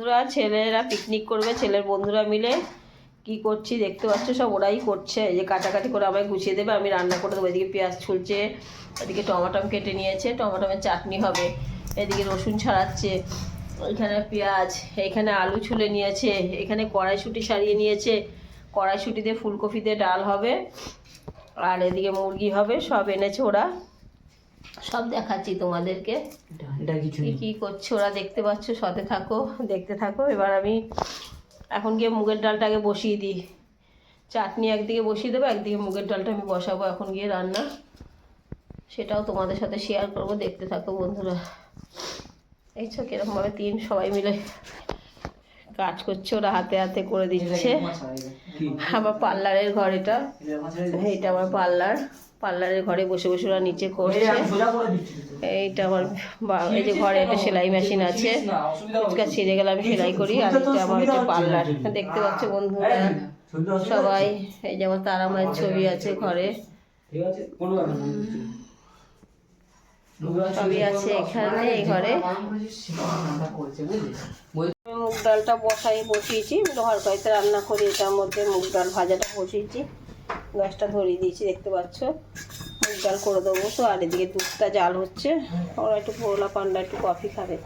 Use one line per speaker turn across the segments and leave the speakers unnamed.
বন্ধুরা, ছেলেরা পিকনিক করবে, ছেলের বন্ধুরা মিলে। কি করছি দেখতে পাচ্ছ? সব ওরাই করছে। এই যে কাটাকাটি করে আমায় গুছিয়ে দেবে, আমি রান্না করে দেবো। এদিকে পেঁয়াজ ছুলছে, এদিকে টমাটম কেটে নিয়েছে। টমাটমের চাটনি হবে, এদিকে রসুন ছাড়াচ্ছে, এখানে পেঁয়াজ, এখানে আলু ছুলে নিয়েছে, এখানে কড়াইশুঁটি সারিয়ে নিয়েছে। কড়াইশুঁটি ফুলকপিতে ডাল হবে, আর এদিকে মুরগি হবে, সব এনেছে ওরা। সব দেখাচ্ছি তোমাদেরকে। কি কি করছে ওরা দেখতে পাচ্ছ সাথে থাকো দেখতে থাকো। এবার আমি এখন গিয়ে মুগের ডালটাকে বসিয়ে দিই। চাটনি একদিকে বসিয়ে দেবো একদিকে মুগের ডালটা আমি বসাবো এখন গিয়ে রান্না। সেটাও তোমাদের সাথে শেয়ার করব দেখতে থাকো বন্ধুরা। এই ছো কিরকমভাবে তিন সবাই মিলে কাজ করছে ওরা হাতে হাতে করে দিচ্ছে। আমার পার্লারের ঘর এটা। এইটা আমার পার্লার। পার্লারের ঘরে বসে বসে ওরা নিচে করছে। এইটা আমার বা- এই যে ঘরে একটা সেলাই মেশিন আছে। ফুচকা ছিঁড়ে গেলে আমি সেলাই করি আর এটা আমার হচ্ছে পার্লার। দেখতে পাচ্ছ বন্ধুরা? সবাই এই যে আমার তারা মায়ের ছবি আছে ঘরে।
ঠিক আছে?
সবই এখানে এই ঘরে। মুগ ডালটা বসাই বসিয়েছি। লোহার কড়াইতে রান্না করি এটার মধ্যে মুগ ডাল ভাজাটা বসিয়েছি। গ্যাসটা ধরিয়ে দিয়েছি, দেখতে পাচ্ছ? মুগ ডাল করে দেবো। তো আর এদিকে দুধটা জাল হচ্ছে। ওরা একটু পোলা পান্ডা একটু কফি খাবে।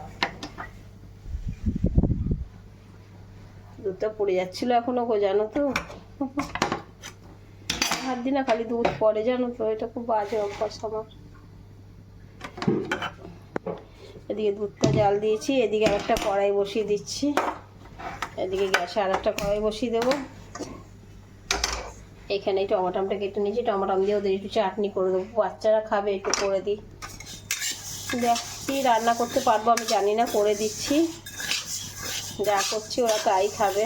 দুধটা পড়ে যাচ্ছিল এখনও গো, জানো তো? হাত দিনা খালি দুধ পড়ে, জানো তো? এটা খুব বাজে অভ্যাস আমার। এদিকে দুধটা জাল দিয়েছি, এদিকে একটা কড়াই বসিয়ে দিচ্ছি। এদিকে গ্যাসে আর একটা কড়াই বসিয়ে দেবো। এখানে এই টমাটমটা কেটে নিয়েছি। টমাটম দিয়ে ওদের একটু চাটনি করে দেবো বাচ্চারা খাবে, একটু করে দিই। দেখছি রান্না করতে পারব আমি জানি না, করে দিচ্ছি। যা করছি ওরা তাই খাবে।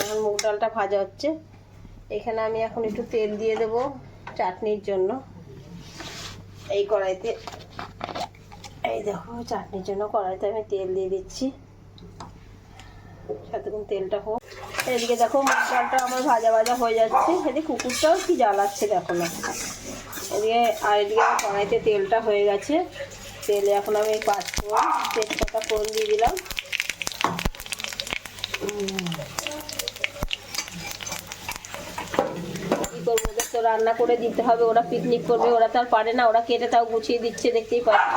এখন মুগ ডালটা ভাজা হচ্ছে। এখানে আমি এখন একটু তেল দিয়ে দেব চাটনির জন্য। এই কড়াইতে। এই দেখো, চাটনির জন্য কড়াইতে আমি তেল দিয়ে দিচ্ছি। কোন তেলটা হোক। এদিকে দেখো মুগ ডালটা আমার ভাজা ভাজা হয়ে যাচ্ছে। এদিকে কুকুরটাও কি জ্বালাচ্ছে দেখো না। এদিকে আর এদিকে কড়াইতে তেলটা হয়ে গেছে। তেলে এখন আমি পাঁচফোড়ন তেজপাতা ফোড়ন দিয়ে দিলাম। তো রান্না করে দিতে হবে। ওরা পিকনিক করবে। ওরা তো আর পারে না। ওরা কেটে তাও গুছিয়ে দিচ্ছে, দেখতেই পাচ্ছ।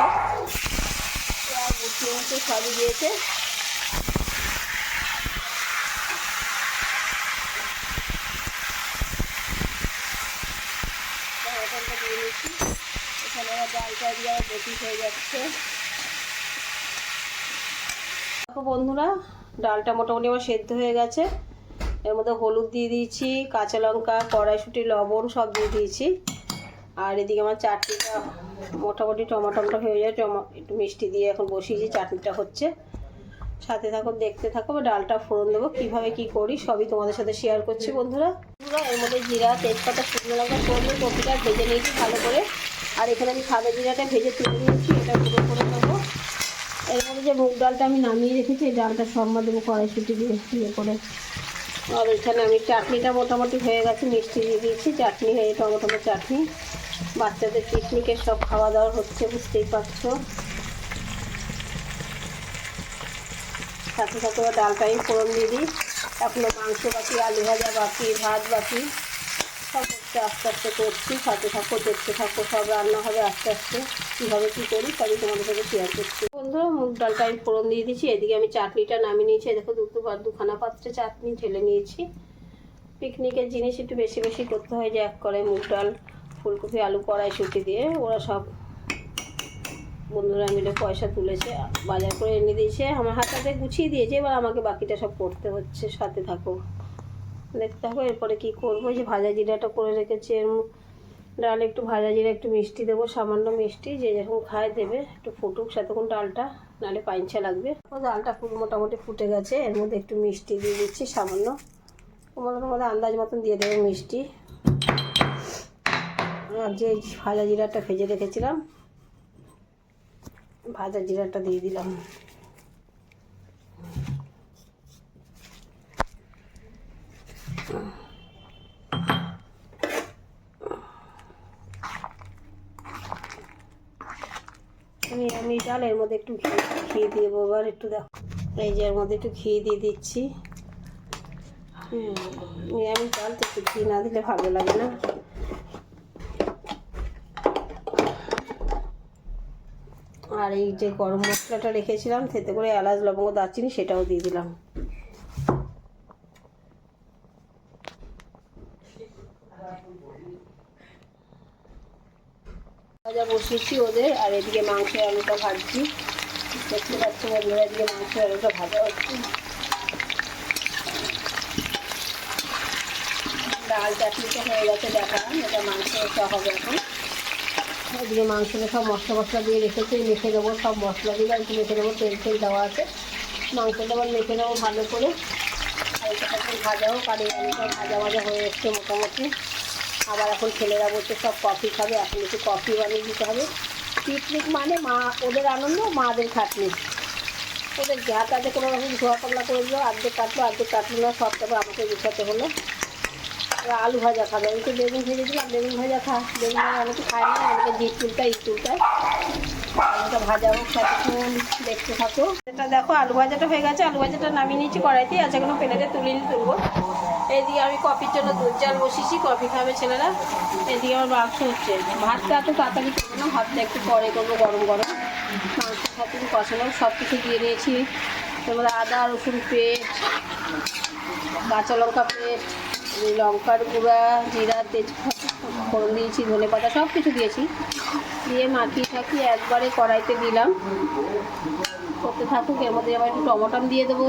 গুছিয়ে সবই দিয়েছে। টমেটোটা দিয়ে নিয়েছি এখানে ডালটা দিয়ে হয়ে যাচ্ছে। দেখো বন্ধুরা, ডালটা মোটামুটি আমার সেদ্ধ হয়ে গেছে। এর মধ্যে হলুদ দিয়ে দিয়েছি, কাঁচা লঙ্কা, কড়াইশুঁটি, লবণ সব দিয়ে দিয়েছি। আর এদিকে আমার চাটনিটা মোটামুটি টমাটমটা হয়ে যায়, টমা একটু মিষ্টি দিয়ে এখন বসিয়েছি, চাটনিটা হচ্ছে। সাথে থাকো, দেখতে থাকো ডালটা ফোড়ন দেবো। কীভাবে কী করি, সবই তোমাদের সাথে শেয়ার করছি, বন্ধুরা। এর মধ্যে জিরা, তেজপাতা, শুকনো লঙ্কা, ফোড়ন, কপিটা ভেজে নিয়েছি ভালো করে। আর এখানে আমি সাদা জিরাটা ভেজে তুলে নিয়েছি, এটা গুঁড়ো করে নেব। এর মধ্যে যে মুগ ডালটা আমি নামিয়ে রেখেছি, এই ডালটা সম্বাদ দেবো কড়াইশুটি দিয়ে ইয়ে করে। আর এখানে আমি চাটনিটা মোটামুটি হয়ে গেছে, মিষ্টি দিয়ে দিয়েছি। চাটনি হয়ে, টমেটোর চাটনি। বাচ্চাদের পিকনিকের সব খাওয়া দাওয়া হচ্ছে, বুঝতেই পারছ। সাথে সাথে ডালটাই ফোড়ন দিয়ে দিই। এখনও মাংস বাকি, আলু ভাজা বাকি, ভাত বাকি, সব হচ্ছে আস্তে আস্তে করছি। সাথে থাকো, দেখতে থাকো, সব রান্না হবে আস্তে আস্তে। কীভাবে কী করি সবই তোমাদের সাথে শেয়ার করছি। বন্ধুরা, মুগ ডালটা আমি ফোড়ন দিয়ে দিয়েছি। এদিকে আমি চাটনিটা নামিয়ে নিয়েছি। দেখো, দুটো দুখানা পাত্রে চাটনি ঢেলে নিয়েছি। পিকনিকের জিনিস একটু বেশি বেশি করতে হয় যে এক করে মুগ ডাল, ফুলকপি, আলু কড়াই কড়াইশুটি দিয়ে। ওরা সব বন্ধুরা মিলে পয়সা তুলেছে, বাজার করে এনে দিয়েছে, আমার হাতাতে গুছিয়ে দিয়েছে, এবার আমাকে বাকিটা সব করতে হচ্ছে, সাথে থাকো। দেখতে থাকো এরপরে কি করব যে ভাজা জিরাটা করে রেখেছি, এর ডাল একটু ভাজা জিরা, একটু মিষ্টি দেবো, সামান্য মিষ্টি, যে যেরকম খায় দেবে, একটু ফুটুক সাথে ডালটা, নাহলে পাইনছা লাগবে। ডালটা পুরো মোটামুটি ফুটে গেছে, এর মধ্যে একটু মিষ্টি দিয়ে দিচ্ছি, সামান্য। তোমাদের তোমাদের আন্দাজ মতন দিয়ে দেবে মিষ্টি। আর যে ভাজা জিরাটা ভেজে রেখেছিলাম ভাজা জিরাটা দিয়ে দিলাম। আমি ডাল এর মধ্যে একটু ঘি ঘি দিয়ে এবার একটু দেখো। এই যে এর মধ্যে একটু ঘি দিয়ে দিচ্ছি। নিরামিষ ডাল তো একটু ঘি না দিলে ভালো লাগে না। আর এই যে গরম মশলাটা রেখেছিলাম, সেতে করে এলাচ, লবঙ্গ, দারচিনি সেটাও দিয়ে দিলাম। ভাজা বসিয়েছি ওদের, আর এদিকে মাংসের আলুটা ভাজছি। দেখতে পাচ্ছি বন্ধুরা এদিকে মাংসের আলুটা ভাজা হচ্ছে। ডাল চাটনিটা হয়ে গেছে, দেখা, এটা মাংসটা হবে এখন। এদিকে মাংসটা সব মশলা মশলা দিয়ে রেখেছি, মেখে দেবো সব মশলা দিয়ে একটু মেখে দেবো তেল তেল দেওয়া আছে। মাংসটা আবার মেখে নেব ভালো করে। হালকা ভাজা হোক, আর ভাজা ভাজা হয়ে এসছে মোটামুটি। আবার এখন ছেলেরা বলছে সব কফি খাবে, এখন একটু কফি বানিয়ে দিতে হবে। পিকনিক মানে মা, ওদের আনন্দ, মাদের খাটনি। ওদের যা তাতে কোনো রকম ধোয়া পাতলা করে দিল অর্ধেক কাটলো অর্ধেক কাটলো না, সব তারপর আমাকে গুছাতে হলো। আলু ভাজা খাবে। আমি তো বেগুন ভেজে দিলাম, বেগুন ভাজা খা বেগুন ভাজা অনেকে খায় না অনেকে জিট তুলটা ইট তুলটায় আলুটা ভাজা হোক, ততক্ষণ দেখতে থাকো। এটা দেখো, আলু ভাজাটা হয়ে গেছে। আলু ভাজাটা নামিয়ে নিচ্ছি কড়াইতে আছে কোনো প্লেটে তুলে নিয়ে তুলবো। এদিকে আমি কফির জন্য দুধ চাল বসিয়েছি, কফি খাবে ছেলেরা। এদিকে আমার মাংস হচ্ছে ভাতটা এত তাড়াতাড়ি করব না, ভাতটা একটু পরে করব, গরম গরম। মাংসের সাথে কষানো সব কিছু দিয়ে নিয়েছি তারপরে আদা, রসুন পেস্ট কাঁচা লঙ্কা পেস্ট লঙ্কার গুঁড়া, জিরা, তেজপাতা, ফোড়ন দিয়েছি, ধনে পাতা সব কিছু দিয়েছি। দিয়ে মাখিয়ে ঠাকিয়ে একবারে কড়াইতে দিলাম। করতে থাকুক, এর মধ্যে আবার একটু টমাটম দিয়ে দেবো।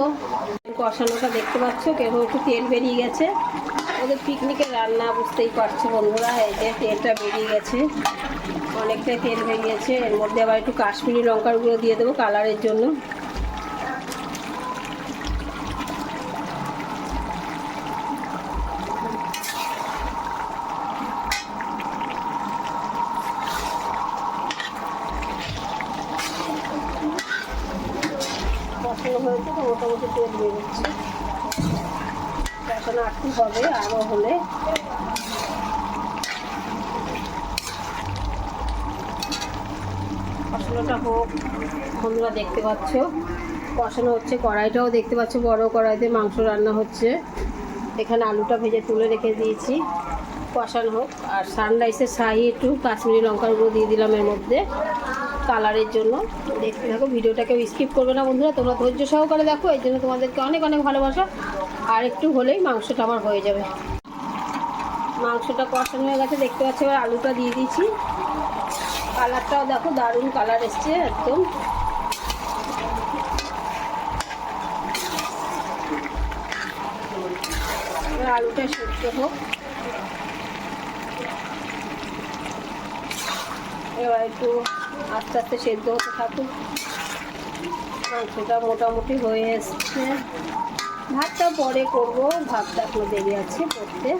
কষানোটা দেখতে পাচ্ছ কেমন একটু তেল বেরিয়ে গেছে। ওদের পিকনিকের রান্না বুঝতেই পারছ বন্ধুরা, এই যে তেলটা বেরিয়ে গেছে। অনেকটাই তেল বেরিয়েছে, এর মধ্যে আবার একটু কাশ্মীরি লঙ্কার গুঁড়ো দিয়ে দেবো কালারের জন্য কষানো তো মোটামুটি তেল বেরোচ্ছে কষানো একটু হবে আরও হলে। কষানোটা হোক, বন্ধুরা দেখতে পাচ্ছ। কষানো হচ্ছে, কড়াইটাও দেখতে পাচ্ছ, বড় কড়াইতে মাংস রান্না হচ্ছে। এখানে আলুটা ভেজে তুলে রেখে দিয়েছি। কষানো হোক, আর সানরাইসের শাহি একটু কাশ্মীরি লঙ্কার গুঁড়ো দিয়ে দিলাম এর মধ্যে। কালারের জন্য। দেখতে থাকো ভিডিওটাকে স্কিপ করবে না বন্ধুরা, তোমরা ধৈর্য সহকারে দেখো, এই জন্য তোমাদেরকে অনেক অনেক ভালোবাসা। আর একটু হলেই মাংসটা আমার হয়ে যাবে। মাংসটা কষানো হয়ে গেছে, দেখতে পাচ্ছি, এবার আলুটা দিয়ে দিয়েছি। কালারটাও দেখো, দারুণ কালার এসছে একদম। আলুটা সেদ্ধ হোক। এবার একটু আস্তে আস্তে সেদ্ধ হতে থাকুক। মাংসটা মোটামুটি হয়ে এসছে। ভাতটা পরে করব। ভাতটা এখনও দেরি আছে করতে।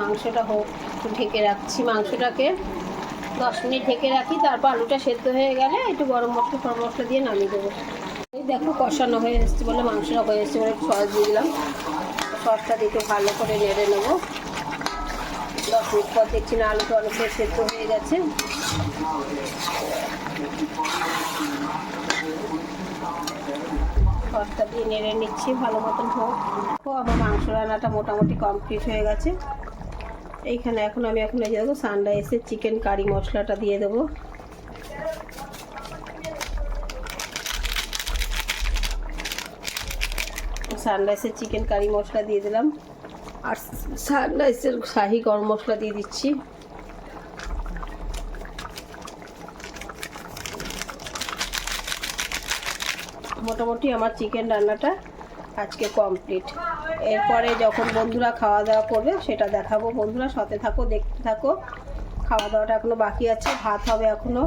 মাংসটা হোক, একটু ঢেকে রাখছি মাংসটাকে। দশ মিনিট ঢেকে রাখি, তারপর আলুটা সেদ্ধ হয়ে গেলে একটু গরম মশলা ফরম মশলা দিয়ে নামিয়ে দেবো। এই দেখো কষানো হয়ে এসছে বলে, মাংসটা হয়ে এসছে বলে সস দিয়ে দিলাম। সসটা দিয়ে একটু ভালো করে নেড়ে নেব। পর দেখছি না আলুটা অনেকটা সেদ্ধ হয়ে গেছে। সসটা দিয়ে নেড়ে নিচ্ছি, ভালো মতন হোক। তো আমার মাংস রান্নাটা মোটামুটি কমপ্লিট হয়ে গেছে। এইখানে এখন আমি এখন এই দেবো সানরাইসের চিকেন কারি মশলাটা দিয়ে দেবো। সানরাইসের চিকেন কারি মশলা দিয়ে দিলাম। আর সানরাইসের শাহি গরম মশলা দিয়ে দিচ্ছি। মোটামুটি আমার চিকেন রান্নাটা আজকে কমপ্লিট। এরপরে যখন বন্ধুরা খাওয়া দাওয়া করবে, সেটা দেখাবো। বন্ধুরা, সাথে থাকো, দেখতে থাকো। খাওয়া দাওয়াটা এখনও বাকি আছে। ভাত হবে এখনও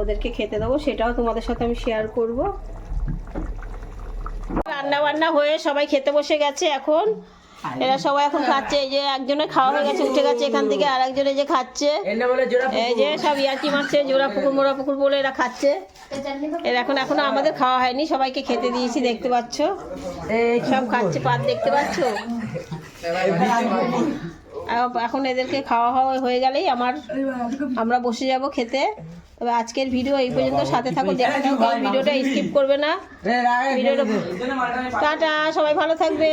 ওদেরকে খেতে দেবো। সেটাও তোমাদের সাথে আমি শেয়ার করব। রান্না বান্না হয়ে সবাই খেতে বসে গেছে এখন। এরা সবাই এখন খাচ্ছে এই যে একজনের খাওয়া হয়ে গেছে উঠে গেছে এখান থেকে আর একজনে যে খাচ্ছে। এই যে সব ইয়ার্কি মারছে জোড়া পুকুর মোড়া পুকুর বলে এরা খাচ্ছে। এর এখন এখনও আমাদের খাওয়া হয়নি সবাইকে খেতে দিয়েছি দেখতে পাচ্ছ। সব খাচ্ছে পাত দেখতে পাচ্ছ? এখন এদেরকে খাওয়া হাওয়া হয়ে গেলেই আমার আমরা বসে যাব খেতে। তবে আজকের ভিডিও এই পর্যন্ত সাথে থাকো দেখতে থাকো ভিডিওটা স্কিপ করবে না। ভিডিওটা টাটা সবাই ভালো থাকবে।